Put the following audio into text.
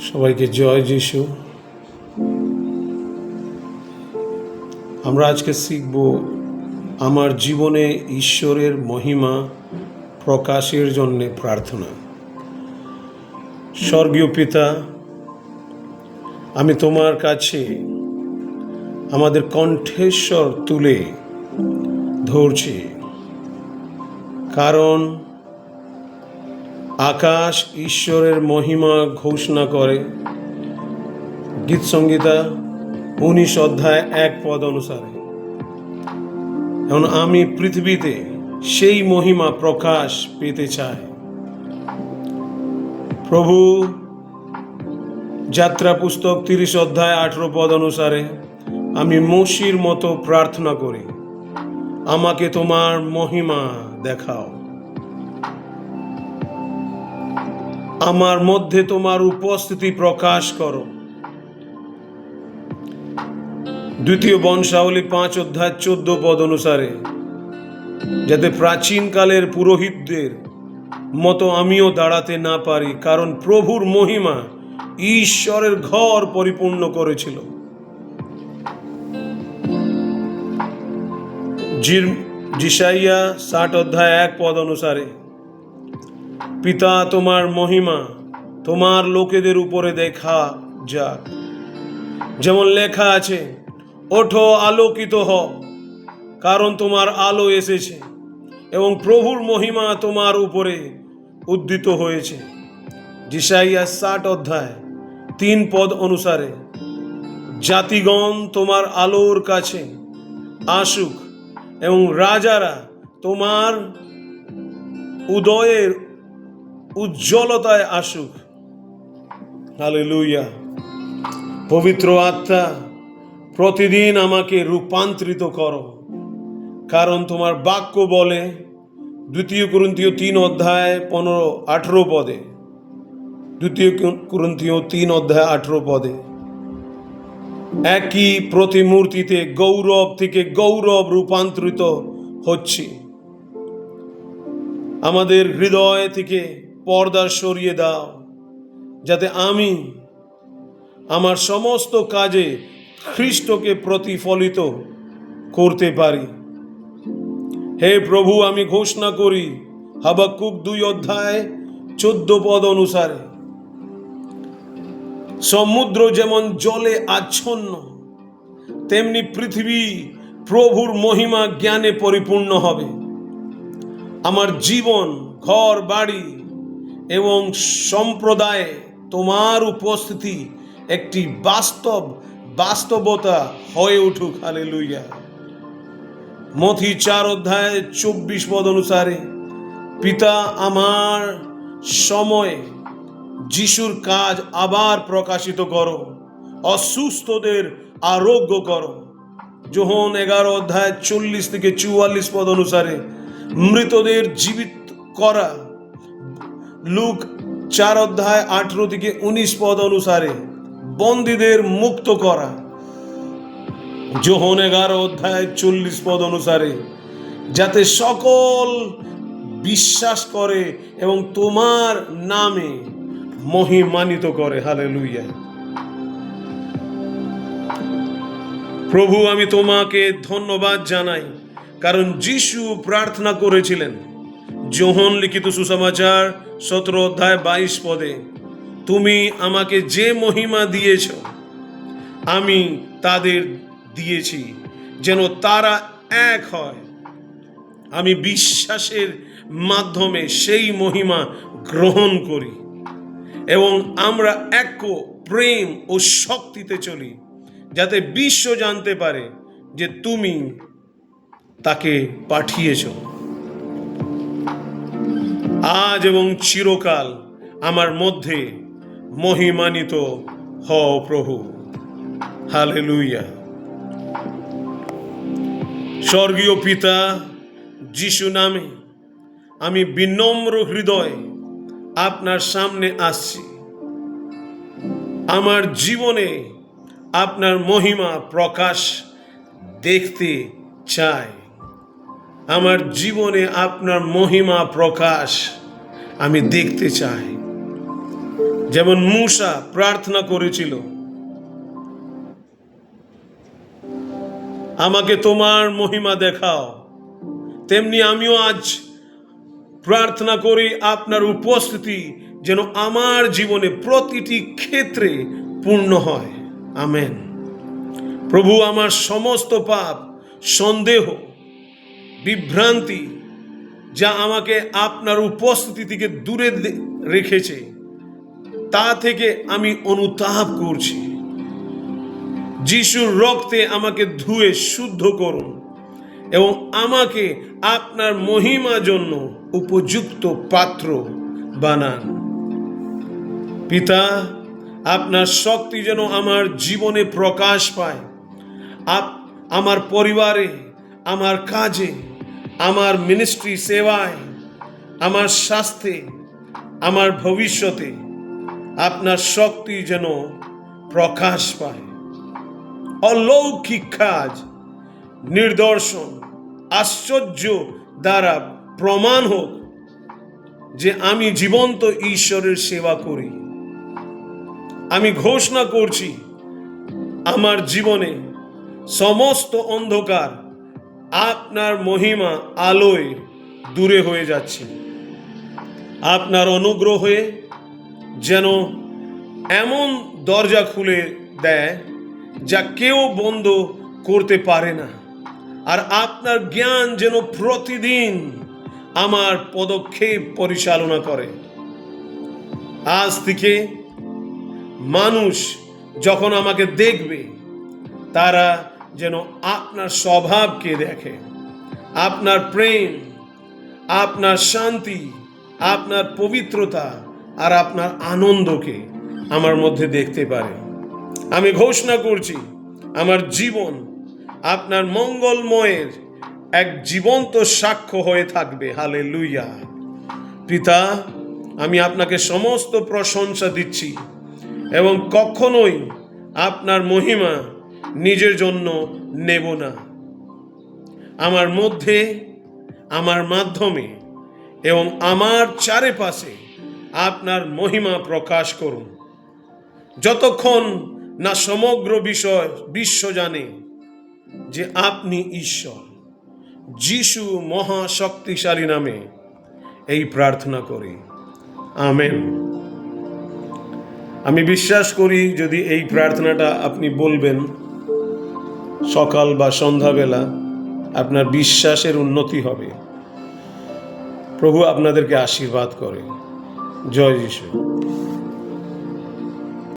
সবাইকে জয় যিশু। আমরা আজকে শিখব আমার জীবনে ঈশ্বরের মহিমা প্রকাশের জন্যে প্রার্থনা। স্বর্গীয় পিতা, আমি তোমার কাছে আমাদের কণ্ঠেশ্বর তুলে ধরছি। কারণ আকাশ ঈশ্বরের মহিমা ঘোষণা করে। গীত সংগীতা উনিশ অধ্যায় এক পদ অনুসারে। এখন আমি পৃথিবীতে সেই মহিমা প্রকাশ পেতে চাই। প্রভু, যাত্রা পুস্তক তিরিশ অধ্যায় আঠেরো পদ অনুসারে, আমি মসির মতো প্রার্থনা করি। আমাকে তোমার মহিমা দেখাও। আমার মধ্যে তোমার উপস্থিতি প্রকাশ করো। দ্বিতীয় বংশাবলী পাঁচ অধ্যায় চোদ্দ পদ অনুসারে, যাতে প্রাচীনকালের পুরোহিতদের মতো আমিও দাঁড়াতে না পারি, কারণ প্রভুর মহিমা ঈশ্বরের ঘর পরিপূর্ণ করেছিল। জিসাইয়া ষাট অধ্যায় এক পদ অনুসারে পিতা তোমার মহিমা, তোমার লোকেদের উপরে দেখা যাক। যেমন লেখা আছে, ওঠো আলোকিত হ কারণ তোমার আলো এসেছে এবং প্রভুর মহিমা তোমার উপরে উদ্দিত হয়েছে। জিসাইয়া ষাট অধ্যায়, তিন পদ অনুসারে, জাতিগণ তোমার আলোর কাছে আসুক এবং রাজারা তোমার উদয়ের উজ্জ্বলতায় আসুক। হালেলুইয়া পবিত্র আত্মা, প্রতিদিন আমাকে রূপান্তরিত করো। কারণ তোমার বাক্য বলে, দ্বিতীয় কুরন্তীয় তিন অধ্যায় পনেরো, আঠেরো পদে। দ্বিতীয় কুরন্তীয় তিন অধ্যায়, আঠেরো পদে। একই প্রতিমূর্তিতে গৌরব থেকে গৌরব রূপান্তরিত হচ্ছে। আমাদের হৃদয় থেকে পর্দা সরিয়ে দাও, যাতে আমি আমার সমস্ত কাজে খ্রিস্টকে প্রতিফলিত করতে পারি। হে প্রভু, আমি ঘোষণা করি, হাবাক্কুক দুই অধ্যায় চোদ্দ পদ অনুসারে, সমুদ্র যেমন জলে আচ্ছন্ন, তেমনি পৃথিবী প্রভুর মহিমা জ্ঞানে পরিপূর্ণ হবে। আমার জীবন, ঘর, বাড়ি এবং সম্প্রদায়ে তোমার উপস্থিতি একটি বাস্তব বাস্তবতা হয়ে উঠুক হালে লুইয়া মথি চার অধ্যায় চব্বিশ পদ অনুসারে, পিতা আমার, সময়ে যিশুর কাজ আবার প্রকাশিত করো, অসুস্থদের আরোগ্য করো। যোহন এগারো অধ্যায় চল্লিশ থেকে চুয়াল্লিশ পদ অনুসারে, মৃতদের জীবিত করা লুক চার অধ্যায় আঠেরো থেকে উনিশ পদ অনুসারে বন্দীদের মুক্ত করা। যোহন এগারো অধ্যায় চল্লিশ পদ অনুসারে, যাতে সকল বিশ্বাস করে এবং তোমার নামে মহিমানিত করে। হালে লুইয়া প্রভু, আমি তোমাকে ধন্যবাদ জানাই, কারণ যিশু প্রার্থনা করেছিলেন। যোহন লিখিত সুসমাচার, সতেরো অধ্যায় বাইশ পদে, তুমি আমাকে যে মহিমা দিয়েছ, আমি তাদের দিয়েছি, যেন তারা এক হয়। আমি বিশ্বাসের মাধ্যমে সেই মহিমা গ্রহণ করি এবং আমরা এক প্রেম ও শক্তিতে চলি, যাতে বিশ্ব জানতে পারে যে তুমি তাকে পাঠিয়েছ। আজ এবং চিরকাল আমার মধ্যে মহিমানিত হও প্রভু। হালে লুইয়া স্বর্গীয় পিতা, যিশু নামে আমি বিনম্র হৃদয় আপনার সামনে আসছি। আমার জীবনে আপনার মহিমা প্রকাশ দেখতে চাই। আমার জীবনে আপনার মহিমা প্রকাশ আমি দেখতে চাই। যেমন মূষা প্রার্থনা করেছিল, আমাকে তোমার মহিমা দেখাও। তেমনি আমিও আজ প্রার্থনা করি আপনার উপস্থিতি যেন আমার জীবনে প্রতিটি ক্ষেত্রে পূর্ণ হয়। আমেন। প্রভু আমার সমস্ত পাপ, সন্দেহ বিভ্রান্তি যা আমাকে আপনার উপস্থিতি থেকে দূরে রেখেছে, তা থেকে আমি অনুতাপ করছি। যিশুর রক্তে আমাকে ধুয়ে শুদ্ধ করুন এবং আমাকে আপনার মহিমা জন্য উপযুক্ত পাত্র বানান। পিতা, আপনার শক্তি যেন আমার জীবনে প্রকাশ পায়, আপ আমার পরিবারে আমার কাজে, আমার মিনিস্ট্রি সেবায়, আমার স্বাস্থ্যে আমার ভবিষ্যতে আপনার শক্তি যেন প্রকাশ পায়। অলৌকিক কাজ নির্দর্শন আশ্চর্য দ্বারা প্রমাণ হোক যে আমি জীবন্ত ঈশ্বরের সেবা করি। আমি ঘোষণা করছি, আমার জীবনে সমস্ত অন্ধকার আপনার মহিমা আলোয় দূরে হয়ে যাচ্ছে। আপনার অনুগ্রহে যেন এমন দরজা খুলে দেয় যা কেউ বন্ধ করতে পারে না। আর আপনার জ্ঞান যেন প্রতিদিন আমার পদক্ষেপ পরিচালনা করে। আজ থেকে মানুষ যখন আমাকে দেখবে, তারা যেন আপনার স্বভাবকে দেখে, আপনার প্রেম, আপনার শান্তি, আপনার পবিত্রতা আর আপনার আনন্দকে আমার মধ্যে দেখতে পারে। আমি ঘোষণা করছি, আমার জীবন আপনার মঙ্গলময়ের এক জীবন্ত সাক্ষ্য হয়ে থাকবে। হালে লুইয়া পিতা, আমি আপনাকে সমস্ত প্রশংসা দিচ্ছি এবং কখনোই আপনার মহিমা নিজের জন্য নেব না। আমার মধ্যে, আমার মাধ্যমে এবং আমার চারিপাশে আপনার মহিমা প্রকাশ করুন। যতক্ষণ না সমগ্র বিষয় বিশ্ব জানে যে আপনি ঈশ্বর, যিশু মহাশক্তিশালী নামে এই প্রার্থনা করি। আমেন। আমি বিশ্বাস করি যদি এই প্রার্থনাটা আপনি বলবেন সকাল বা সন্ধ্যাবেলা আপনার বিশ্বাসের উন্নতি হবে। প্রভু আপনাদেরকে আশীর্বাদ করে। জয় যিশু।